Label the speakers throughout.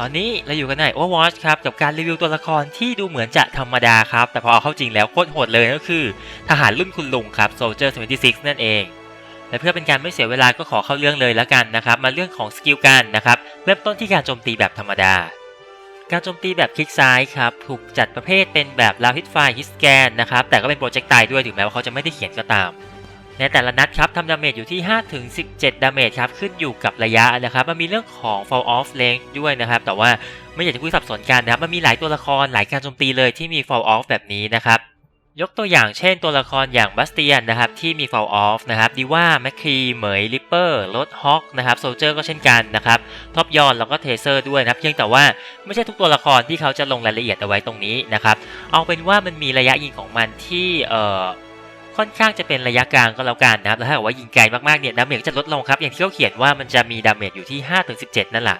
Speaker 1: ตอนนี้เราอยู่กันใน Overwatch ครับกับการรีวิวตัวละครที่ดูเหมือนจะธรรมดาครับ แต่พอเอาเข้าจริงแล้วโคตรโหดเลยก็คือ ทหารรุ่นคุณลุงครับ Soldier 76 นั่นเอง และเพื่อเป็นการไม่เสียเวลาก็ขอเข้าเรื่องเลยแล้วกันนะครับ มาเรื่องของสกิลกันนะครับ เริ่มต้นที่การโจมตีแบบธรรมดา การโจมตีแบบคลิกซ้ายครับ ถูกจัดประเภทเป็นแบบลาวฮิตไฟฮิสแกนนะครับแต่ก็เป็นโปรเจกต์ตายด้วยถึงแม้ว่าเขาจะไม่ได้เขียนก็ตาม ในแต่ละนัดครับทำดาเมจอยู่ที่ 5 ถึง 17 ดาเมจครับขึ้นอยู่กับระยะนะครับ มันมีเรื่องของ fall off range ด้วยนะครับ แต่ว่าไม่อยากจะพูดสับสนกันนะครับ มันมีหลายตัวละครหลายการโจมตีเลยที่มี fall off แบบนี้นะครับยกตัวอย่างเช่นตัวละครอย่างบัสเตียนนะครับที่มี fall off นะครับดีว่าแมคคีเหมยลิปเปอร์รถฮอกนะครับโซลเจอร์ก็เช่นกันนะครับท็อปยอนแล้วก็เทเซอร์ด้วยนะครับเพียงแต่ว่าไม่ใช่ทุกตัวละครที่เขาจะลงรายละเอียดเอาไว้ตรงนี้นะครับเอาเป็นว่ามันมีระยะยิงของมันที่เอ่อ ค่อนข้างจะเป็นระยะกลางก็แล้วกันนะครับแล้วถ้าเกิดว่ายิงไกลมากๆเนี่ยดาเมจก็จะลดลงครับอย่างที่เขาเขียนว่ามันจะมีดาเมจอยู่ที่ 5-17 นั่นแหละ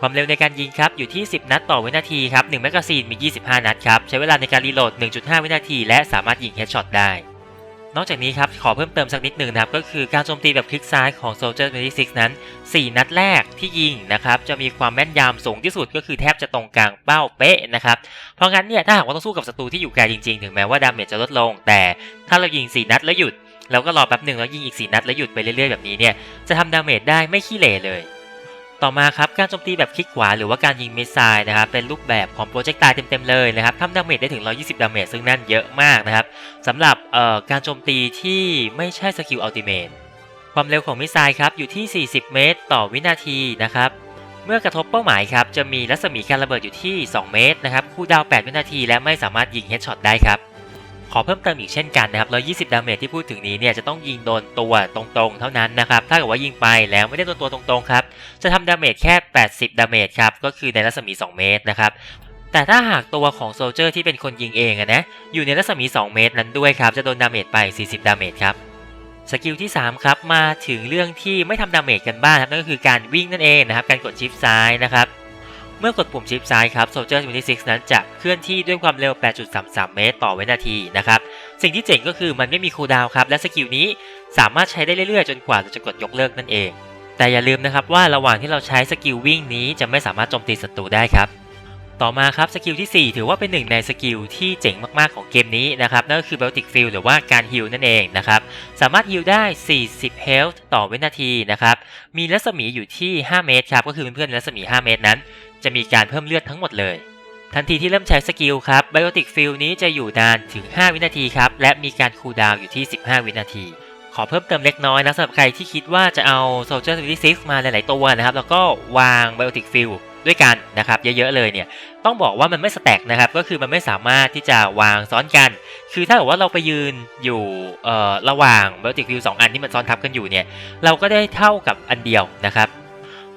Speaker 1: ความเร็วในการยิงครับอยู่ที่ 10 นัดต่อวินาทีครับ1แมกกาซีนมี 25 นัดครับใช้เวลาในการรีโหลด 1.5 วินาที และสามารถยิงเฮดช็อตได้ นอกจากนี้ครับขอเพิ่มเติมสักนิดหนึ่งนะครับ ก็คือการโจมตีแบบคลิกซ้ายของ Soldier 26นั้น 4 นัดแรกที่ยิงนะครับ จะมีความแม่นยำสูงที่สุดก็คือแทบจะตรงกลางเป้าเป๊ะนะครับ เพราะงั้นเนี่ยถ้าหากว่าต้องสู้กับศัตรูที่อยู่ไกลจริงๆ ถึงแม้ว่าดาเมจจะลดลง แต่ถ้าเรายิง 4 นัดแล้วหยุด แล้วก็รอแป๊บหนึ่งแล้วยิงอีก 4 นัดแล้วหยุดไปเรื่อยๆแบบนี้เนี่ยจะทำดาเมจได้ไม่ขี้เหร่เลย ต่อมาครับการโจมตีแบบคลิกขวาหรือว่าการยิงมิสไซล์นะครับเป็นรูปแบบของโปรเจกต์ตายเต็มๆเลยนะครับทำดาเมจได้ถึง 120 ดาเมจซึ่งนั่นเยอะมากนะครับสำหรับเอ่อการโจมตีที่ไม่ใช่สกิลอัลติเมทความเร็วของมิสไซล์ครับอยู่ที่ 40 เมตร ต่อวินาทีนะครับเมื่อกระทบเป้าหมายครับจะมีรัศมีการระเบิดอยู่ที่ 2 เมตรนะครับคูลดาว 8 วินาที และไม่สามารถยิงเฮดช็อตได้ครับขอเพิ่มเติมอีกเช่นกันนะครับ 120 ดาเมจที่พูดถึงนี้เนี่ยจะต้องยิงโดนตัวตรงๆ เท่านั้นนะครับ ถ้าเกิดว่ายิงไปแล้วไม่ได้โดนตัวตรงๆครับ จะทำดาเมจแค่ 80 ดาเมจครับ ก็คือในรัศมี 2 เมตรนะครับ แต่ถ้าหากตัวของโซลเจอร์ที่เป็นคนยิงเองนะ อยู่ในรัศมี 2 เมตรนั้นด้วยครับ จะโดนดาเมจไป 40 ดาเมจครับสกิลที่ 3 ครับ มาถึงเรื่องที่ไม่ทำดาเมจกันบ้างครับนั่นก็คือการวิ่งนั่นเองนะครับ การกดชิปซ้ายนะครับ เมื่อกดปุ่มชิปซ้ายครับ Soldier 26นั้นจะเคลื่อนที่ด้วยความเร็ว 8.33 เมตร ต่อวินาทีนะครับ สิ่งที่เจ๋งก็คือมันไม่มีคูลดาวน์ครับ และสกิลนี้สามารถใช้ได้เรื่อยๆ จนกว่าจะกดยกเลิกนั่นเอง แต่อย่าลืมนะครับว่าระหว่างที่เราใช้สกิลวิ่งนี้จะไม่สามารถโจมตีศัตรูได้ครับ ต่อมาครับสกิลที่ 4 ถือว่าเป็นหนึ่งในสกิลที่เจ๋งมากๆของเกมนี้นะครับนั่นก็คือ Baltic Field หรือว่าการฮิลนั่นเองนะครับสามารถฮิลได้ 40 health ต่อวินาทีนะครับมีรัศมีอยู่ที่ 5 เมตรครับก็คือเพื่อนๆรัศมี 5 เมตรนั้น จะมีการเพิ่มเลือดทั้งหมดเลยทันทีที่เริ่มใช้สกิลครับ Biotic Field นี้จะอยู่นานถึง 5 วินาทีครับ และมีการคูลดาวน์อยู่ที่ 15 วินาที ขอเพิ่มเติมเล็กน้อยนะสำหรับใครที่คิดว่าจะเอา Soldier 76 มาหลาย ๆ ตัวนะครับ แล้วก็วาง Biotic Field ด้วยกันนะครับ เยอะ ๆ เลยเนี่ย ต้องบอกว่ามันไม่สแต็กนะครับ ก็คือมันไม่สามารถที่จะวางซ้อนกัน คือถ้าเกิดว่าเราไปยืนอยู่ระหว่าง Biotic Field 2 อันที่มันซ้อนทับกันอยู่เนี่ย เราก็ได้เท่ากับอันเดียวนะครับ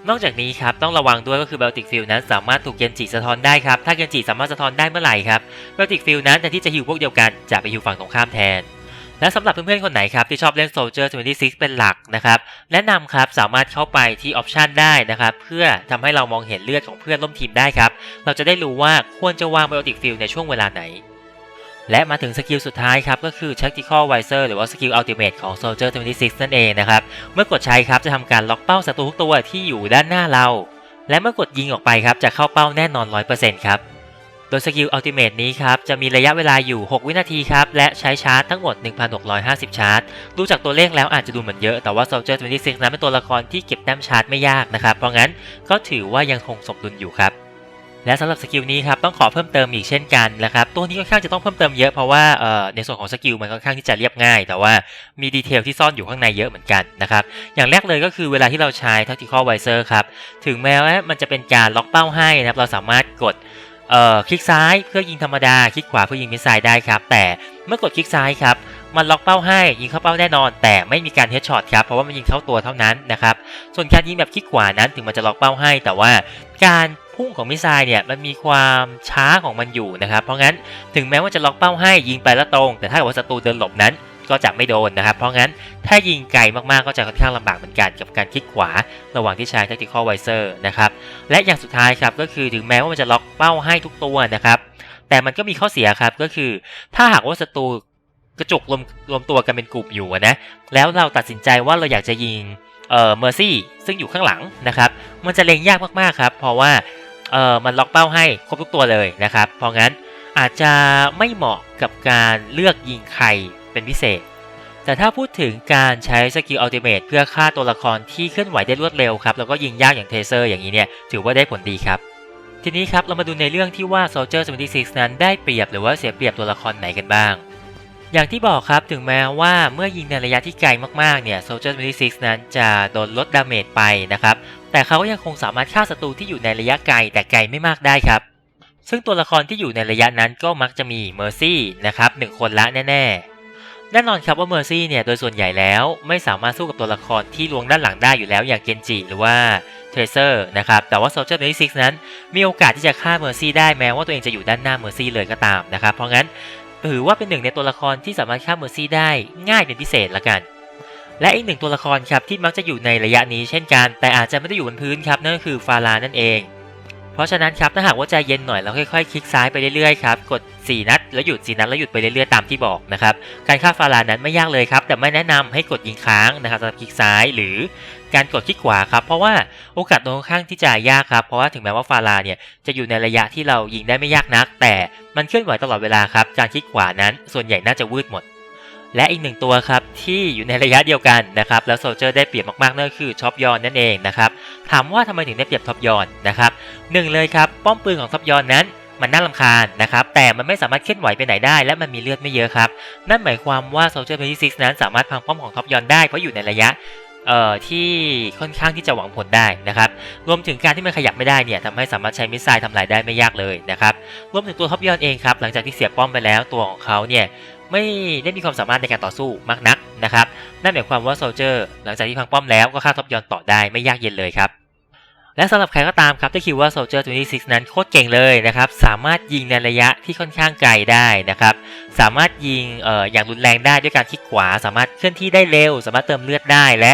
Speaker 1: นอกจากนี้ครับต้องระวังด้วยก็คือ Baltic Field นั้นสามารถถูกเกนจิสะท้อนได้ครับ ถ้าเกนจิสามารถสะท้อนได้เมื่อไหร่ครับ Baltic Field นั้นแทนที่จะฮิวพวกเดียวกันจะไปฮิวฝั่งตรงข้ามแทน และสำหรับเพื่อนๆคนไหนครับที่ชอบเล่น Soldier 26เป็นหลักนะครับแนะนำครับสามารถเข้าไปที่ Option ได้นะครับเพื่อทำให้เรามองเห็นเลือดของเพื่อนร่วมทีมได้ครับเราจะได้รู้ว่าควรจะวาง Baltic Field ในช่วงเวลาไหน และมาถึงสกิลสุดท้ายครับก็คือ Tactical Visor หรือว่าสกิล Ultimate ของ Soldier 26นั่นเองนะครับเมื่อกดใช้ครับจะทำการล็อกเป้าศัตรูทุกตัวที่อยู่ด้านหน้าเรา และเมื่อกดยิงออกไปครับจะเข้าเป้าแน่นอน 100%ครับ โดยสกิล Ultimate นี้ครับจะมีระยะเวลาอยู่ 6 วินาทีครับ และใช้ชาร์จทั้งหมด 1,650 ชาร์จ ดูจากตัวเลขแล้วอาจจะดูเหมือนเยอะ แต่ว่า Soldier 26 นั้นเป็นตัวละครที่เก็บแต้มชาร์จไม่ยากนะครับ เพราะงั้นก็ถือว่ายังคงสมดุลอยู่ครับและสำหรับสกิลนี้ครับต้องขอเพิ่มเติมอีกเช่นกันนะครับตัวนี้ค่อนข้างจะต้องเพิ่มเติมเยอะเพราะว่าในส่วนของสกิลมันค่อนข้างที่จะเรียบง่าย แต่ว่ามีดีเทลที่ซ่อนอยู่ข้างในเยอะเหมือนกันนะครับอย่างแรกเลยก็คือเวลาที่เราใช้ tactical visor ครับถึงแม้ว่ามันจะเป็นการล็อกเป้าให้นะครับเราสามารถกด เอ่อคลิกซ้ายเพื่อยิงธรรมดา คลิกขวาเพื่อยิงมิสไซล์ได้ครับ แต่เมื่อกดคลิกซ้ายครับมันล็อกเป้าให้ยิงเข้าเป้าแน่นอน แต่ไม่มีการเฮดช็อตครับเพราะว่ามันยิงเข้าตัวเท่านั้นนะครับส่วนการยิงแบบคลิกขวานั้นถึงมันจะล็อกเป้าให้ แต่ว่าการพุ่งของมิสไซล์เนี่ยมันมีความช้าของมันอยู่นะครับเพราะงั้นถึงแม้ว่าจะล็อกเป้าให้ยิงไปแล้วตรง แต่ถ้าเกิดว่าศัตรูเดินหลบนั้น ก็จะไม่โดนนะครับ เพราะงั้นถ้ายิงไกลมากๆก็จะค่อนข้างลำบากเหมือนกันกับการคลิกขวา ระหว่างที่ใช้ tactical visor นะครับ และอย่างสุดท้ายครับก็คือถึงแม้ว่ามันจะล็อกเป้าให้ทุกตัวนะครับ แต่มันก็มีข้อเสียครับก็คือ ถ้าหากว่าศัตรูกระจุกรวมรวมตัวกันเป็นกลุ่มอยู่นะแล้วเราตัดสินใจว่าเราอยากจะยิงเอ่อเมอร์ซี่ซึ่งอยู่ข้างหลังนะครับ มันจะเล็งยากมากๆครับ เพราะว่าเออมันล็อกเป้าให้ครบทุกตัวเลยนะครับ เพราะงั้นอาจจะไม่เหมาะกับการเลือกยิงใคร เป็นพิเศษ แต่ถ้าพูดถึงการใช้สกิลอัลติเมทเพื่อฆ่าตัวละครที่เคลื่อนไหวได้รวดเร็วครับแล้วก็ยิงยากอย่างเทเซอร์อย่างนี้เนี่ยถือว่าได้ผลดีครับ ทีนี้ครับเรามาดูในเรื่องที่ว่า Soldier 76 นั้นได้เปรียบหรือว่าเสียเปรียบตัวละครไหนกันบ้างอย่างที่บอกครับถึงแม้ว่าเมื่อยิงในระยะที่ไกลมากๆเนี่ย Soldier 76นั้นจะโดนลดดาเมจไปนะครับ แต่เขาก็ยังคงสามารถฆ่าศัตรูที่อยู่ในระยะไกลแต่ไกลไม่มากได้ครับ ซึ่งตัวละครที่อยู่ในระยะนั้นก็มักจะมี Mercy นะครับหนึ่งคนละแน่ ๆ แน่นอนครับว่า Mercy เนี่ยโดยส่วนใหญ่แล้วไม่สามารถสู้กับตัวละครที่ลวงด้านหลังได้อยู่แล้วอย่างเกนจิหรือว่าเทรเซอร์นะครับแต่ว่า Soldier 76นั้น มีโอกาสที่จะฆ่า Mercy ได้แม้ว่าตัวเองจะอยู่ด้านหน้า Mercy เลยก็ตามนะครับเพราะงั้นถือว่าเป็นหนึ่งในตัวละครที่สามารถฆ่า Mercy ได้ง่ายเป็นพิเศษละกัน และอีกหนึ่งตัวละครครับที่มักจะอยู่ในระยะนี้เช่นกัน แต่อาจจะไม่ได้อยู่บนพื้นครับนั่นก็คือฟารานั่นเอง เพราะฉะนั้นครับถ้าหากว่าใจเย็นหน่อยแล้วค่อยๆ คลิกซ้ายไปเรื่อยๆครับกด 4 นัดแล้วหยุด 4 นัดแล้วหยุดไปเรื่อยๆตามที่บอกนะครับการฆ่าฟารานั้นไม่ยากเลยครับแต่ไม่แนะนำให้กดยิงค้างนะครับสำหรับคลิกซ้ายหรือการกดคลิกขวาครับเพราะว่าโอกาสโดนค่อนข้างที่จะยากครับเพราะว่าถึงแม้ว่าฟาราเนี่ยจะอยู่ในระยะที่เรายิงได้ไม่ยากนัก แต่มันเคลื่อนไหวตลอดเวลาครับการคลิกขวานั้นส่วนใหญ่น่าจะวืดหมด และอีกหนึ่งตัวครับที่อยู่ในระยะเดียวกันนะครับแล้วโซเจอร์ได้เปรียบมากๆนั่นคือช็อปยอนนั่นเองนะครับถามว่าทำไมถึงได้เปรียบท็อปยอนนะครับหนึ่งเลยครับป้อมปืนของท็อปยอนนั้นมันน่าลำคาญนะครับแต่มันไม่สามารถเคลื่อนไหวไปไหนได้และมันมีเลือดไม่เยอะครับนั่นหมายความว่าโซเจอร์เพซิสนั้นสามารถพังป้อมของท็อปยอนได้เพราะอยู่ในระยะเอ่อที่ค่อนข้างที่จะหวังผลได้นะครับ รวมถึงการที่มันขยับไม่ได้เนี่ยทำให้สามารถใช้มิสไซล์ทำลายได้ไม่ยากเลยนะครับ รวมถึงตัวท็อปยอนเองครับ หลังจากที่เสียป้อมไปแล้วตัวของเขาเนี่ย ไม่ได้มีความสามารถในการต่อสู้มากนักนะครับนั่นหมายความว่าโซลเจอร์หลังจากที่พังป้อมแล้วก็ฆ่าท็อปยอนต่อได้ไม่ยากเย็นเลยครับและสำหรับใครก็ตามครับที่คิดว่า Soldier 26นั้นโคตรเก่งเลยนะครับสามารถยิงในระยะที่ค่อนข้างไกลได้นะครับสามารถยิงเอ่ออย่างรุนแรงได้ด้วยการคลิกขวา สามารถเคลื่อนที่ได้เร็ว สามารถเติมเลือดได้และ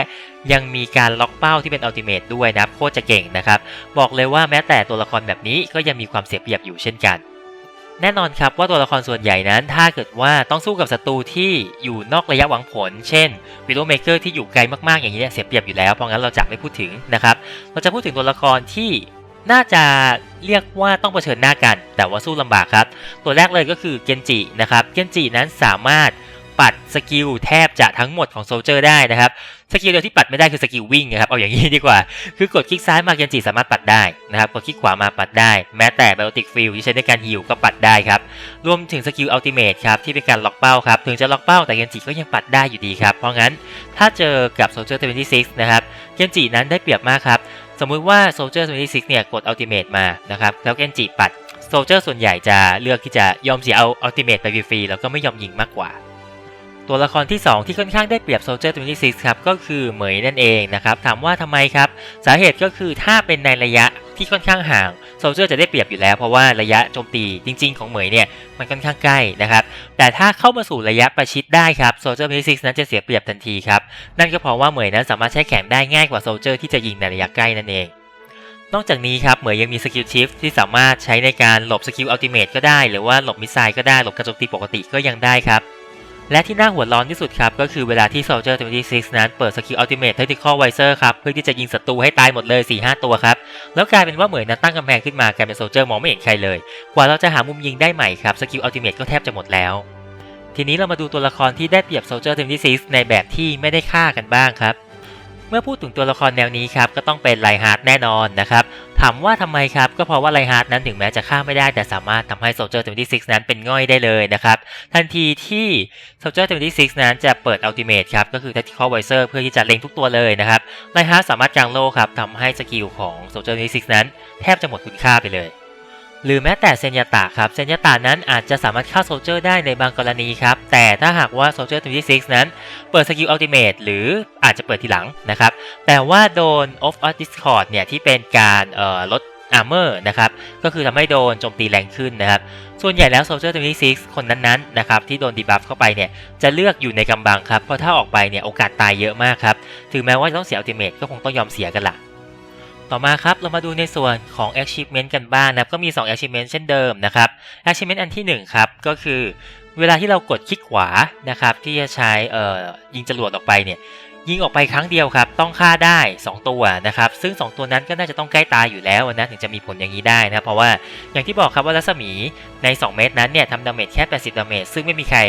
Speaker 1: ยังมีการล็อกเป้าที่เป็นอัลติเมทด้วยนะครับโคตรจะเก่งนะครับบอกเลยว่าแม้แต่ตัวละครแบบนี้ก็ยังมีความเสียเปรียบอยู่เช่นกัน แน่นอนครับว่าตัวละครส่วนใหญ่นั้นถ้าเกิดว่าต้องสู้กับศัตรูที่อยู่นอกระยะหวังผล เช่นวิโรเมเกอร์ที่อยู่ไกลมากๆอย่างนี้เนี่ยเสียเปรียบอยู่แล้ว เพราะงั้นเราจะไม่พูดถึงนะครับ เราจะพูดถึงตัวละครที่น่าจะเรียกว่าต้องเผชิญหน้ากัน แต่ว่าสู้ลำบากครับ ตัวแรกเลยก็คือเกนจินะครับ เกนจินั้นสามารถ ปัดสกิลแทบจะทั้งหมดของโซลเจอร์ได้นะครับสกิลเดียวที่ปัดไม่ได้คือสกิลวิ่งนะครับเอาอย่างนี้ดีกว่า คือกดคลิกซ้ายมาเกนจิสามารถปัดได้นะครับกดคลิกขวามาปัดได้ แม้แต่ไบโอติกฟิลที่ใช้ในการฮิลก็ปัดได้ครับรวมถึงสกิลอัลติเมทครับที่เป็นการล็อกเป้าครับถึงจะล็อกเป้าแต่เกนจิก็ยังปัดได้อยู่ดีครับเพราะงั้นถ้าเจอกับโซลเจอร์26นะครับเกนจินั้นได้เปรียบมากครับสมมุติว่าโซลเจอร์26เนี่ยกดอัลติเมทมานะครับแล้วเกนจิปัดโซลเจอร์ส่วนใหญ่จะเลือกที่จะยอมเสียเอาอัลติเมทไปฟรีแล้วก็ไม่ยอมยิงมากกว่า ตัวละครที่ 2 ที่ค่อนข้างได้เปรียบ Soldier 26ครับก็คือเหมยนั่นเองนะครับถามว่าทำไมครับ สาเหตุก็คือถ้าเป็นในระยะที่ค่อนข้างห่าง Soldier จะได้เปรียบอยู่แล้ว เพราะว่าระยะโจมตีจริง ๆ ของเหมยเนี่ยมันค่อนข้างใกล้นะครับแต่ถ้าเข้ามาสู่ระยะประชิดได้ครับ Soldier 26นั้นจะเสียเปรียบทันทีครับนั่นก็เพราะว่าเหมยนั้นสามารถใช้แข็งได้ง่ายกว่า Soldier ที่จะยิงในระยะใกล้นั่นเองนอกจากนี้ครับเหมยยังมีสกิลชิฟที่สามารถใช้ในการหลบสกิลอัลติเมทก็ได้ หรือว่าหลบมิสไซล์ก็ได้หลบกรโจมตีปกติก็ยังได้ครับ และที่น่าหัวร้อนที่สุดครับ ก็คือเวลาที่ Soldier 26 นั้นเปิดสกิล Ultimate Tactical Visor ครับ เพื่อที่จะยิงศัตรูให้ตายหมดเลย 4-5 ตัวครับ แล้วกลายเป็นว่าเหมือนนั้นตั้งกำแพงขึ้นมากลายเป็น Soldier มองไม่เห็นใครเลย กว่าเราจะหามุมยิงได้ใหม่ครับสกิลอัลติเมทก็แทบจะหมดแล้ว ทีนี้เรามาดูตัวละครที่ได้เปรียบ Soldier 26ในแบบที่ไม่ได้ฆ่ากันบ้างครับ เมื่อพูดถึงตัวละครแนวนี้ครับก็ต้องเป็นไลฮาร์ดแน่นอนนะครับถามว่าทำไมครับก็เพราะว่าไลฮาร์ดนั้นถึงแม้จะฆ่าไม่ได้แต่สามารถทำให้ Soldier 26นั้นเป็นง่อยได้เลยนะครับทันทีที่ Soldier 26นั้นจะเปิด Ultimate ครับก็คือ Tactical Visor เพื่อที่จะเล็งทุกตัวเลยนะครับไลฮาร์ดสามารถกางโลครับทำให้สกิลของ Soldier 26นั้น แทบจะหมดคุณค่าไปเลย หรือแม้แต่เซนยาตะครับ เซนยาตะนั้นอาจจะสามารถฆ่าโซเจอร์ได้ในบางกรณีครับ แต่ถ้าหากว่าโซเจอร์26นั้น เปิดสกิลอัลติเมทหรืออาจจะเปิดทีหลังนะครับ แต่ว่าโดน off of discord เนี่ยที่เป็นการเอ่อลด armor นะครับ ก็คือทำให้โดนโจมตีแรงขึ้นนะครับ ส่วนใหญ่แล้ว Soldier 26คนนั้นๆนะครับที่โดนดีบัฟเข้าไปเนี่ยจะเลือกอยู่ในกำบังครับ เพราะถ้าออกไปเนี่ยโอกาสตายเยอะมากครับ ถึงแม้ว่าจะต้องเสียอัลติเมทก็คงต้องยอมเสียกันละ ต่อมาครับเรามาดูในส่วนของ achievement กันบ้างนะครับก็มี 2 achievement เช่นเดิมนะครับ achievement อันที่ 1 ครับ ก็คือเวลาที่เรากดคลิกขวานะครับที่จะใช้อ่อยิงจรวดออกไปเนี่ยยิงออกไปครั้งเดียวครับ ต้องฆ่าได้ 2 ตัวนะครับ ซึ่ง 2 ตัวนั้นก็น่าจะต้องใกล้ตายอยู่แล้วนะถึงจะมีผลอย่างนี้ได้นะเพราะว่าอย่างที่บอกครับว่ารัศมีใน 2 เมตรนั้นเนี่ยทำดาเมจแค่ 80 ดาเมจซึ่งไม่มีใคร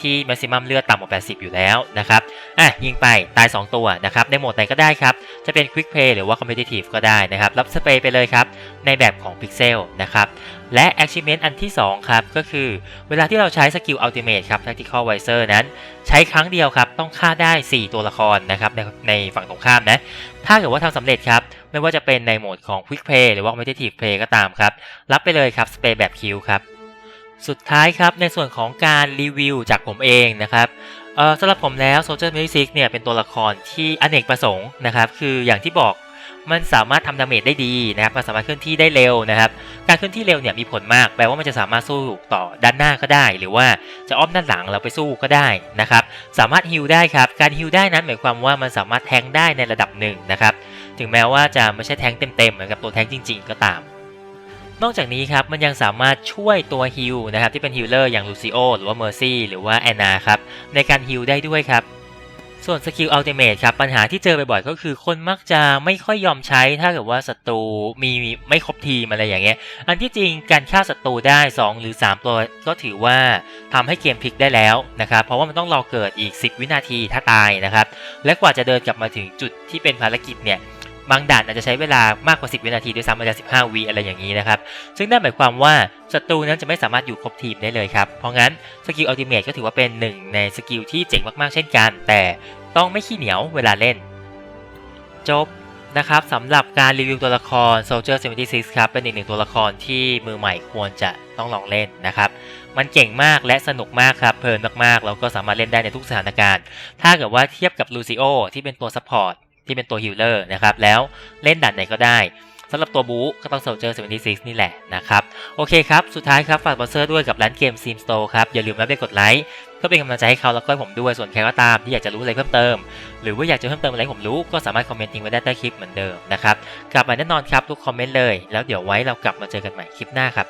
Speaker 1: ที่แม็กซิมัมเลือดต่ำกว่า 80 อยู่แล้วนะครับ อะยิงไปตาย 2 ตัวนะครับในโหมดไหนก็ได้ครับ จะเป็น Quick Play หรือว่า Competitive ก็ได้นะครับ รับสเปรย์ไปเลยครับ ในแบบของ Pixel นะครับ และ Achievement อันที่ 2 ครับ ก็คือเวลาที่เราใช้สกิล Ultimate ครับ Tactical Visor นั้น ใช้ครั้งเดียวครับ ต้องฆ่าได้ 4 ตัวละครนะครับในในฝั่งตรงข้ามนะ ถ้าเกิดว่าทำสำเร็จครับ ไม่ว่าจะเป็นในโหมดของ Quick Play หรือว่า Competitive Play ก็ตามครับ รับไปเลยครับสเปรย์แบบคิวครับสุดท้ายครับในส่วนของการรีวิวจากผมเองนะครับ อ่อสำหรับผมแล้ว Soldier Music เนี่ยเป็นตัวละครที่อเนกประสงค์นะครับ คืออย่างที่บอกมันสามารถทำดาเมจได้ดีนะครับ มันสามารถเคลื่อนที่ได้เร็วนะครับ การเคลื่อนที่เร็วเนี่ยมีผลมาก แปลว่ามันจะสามารถสู้ต่อด้านหน้าก็ได้ หรือว่าจะอ้อมด้านหลังเราไปสู้ก็ได้นะครับ สามารถฮิลได้ครับ การฮิลได้นั้นหมายความว่ามันสามารถแทงได้ในระดับหนึ่งนะครับ ถึงแม้ว่าจะไม่ใช่แทงเต็มๆเหมือนกับตัวแทงจริง ๆ ก็ตาม นอกจากนี้ครับมันยังสามารถช่วยตัวฮิลนะครับที่เป็นฮิลเลอร์อย่างลูซิโอหรือว่าเมอร์ซี่หรือว่าแอนนาครับในการฮิลได้ด้วยครับส่วนสกิลอัลติเมทครับปัญหาที่เจอบ่อยๆก็คือคนมักจะไม่ค่อยยอมใช้ถ้าเกิดว่าศัตรูมีไม่ครบทีมอะไรอย่างเงี้ยอันที่จริงการฆ่าศัตรูได้ 2 หรือ3ตัวก็ถือว่าทำให้เกมพลิกได้แล้วนะครับเพราะว่ามันต้องรอเกิดอีก 10 วินาทีถ้าตายนะครับและกว่าจะเดินกลับมาถึงจุดที่เป็นภารกิจเนี่ย บางด่านอาจจะใช้เวลามากกว่า 10 วินาทีด้วยซ้ำอาจจะ15วิอะไรอย่างนี้นะครับ ซึ่งนั่นหมายความว่าศัตรูนั้นจะไม่สามารถอยู่ครบทีมได้เลยครับ เพราะงั้นสกิลอัลติเมทก็ถือว่าเป็นหนึ่งในสกิลที่เจ๋งมากๆเช่นกัน แต่ต้องไม่ขี้เหนียวเวลาเล่น จบนะครับสำหรับการรีวิวตัวละคร Soldier 76 ครับ เป็นอีกหนึ่งตัวละครที่มือใหม่ควรจะต้องลองเล่นนะครับ มันเก่งมากและสนุกมากครับ เพลินมากๆ แล้วก็สามารถเล่นได้ในทุกสถานการณ์ ถ้าเกิดว่าเทียบกับ Lucio ที่เป็นตัวซัพพอร์ต ที่เป็นตัวฮิลเลอร์นะครับแล้วเล่นด่านไหนก็ได้สำหรับตัวบู๊ก็ต้อง Soldier 76 นี่แหละนะครับ โอเคครับ สุดท้ายครับ ฝากสปอนเซอร์ด้วยกับร้านเกม Steam Store ครับ อย่าลืมนะไปกดไลค์เพื่อเป็นกำลังใจให้เขาแล้วก็ให้ผมด้วยส่วนใครก็ตามที่อยากจะรู้อะไรเพิ่มเติม หรือว่าอยากจะเพิ่มเติมอะไรให้ผมรู้ก็สามารถคอมเมนต์ทิ้งไว้ได้ใต้คลิปเหมือนเดิมนะครับกลับมาแน่นอนครับทุกคอมเมนต์เลย แล้วเดี๋ยวไว้เรากลับมาเจอกันใหม่คลิปหน้าครับ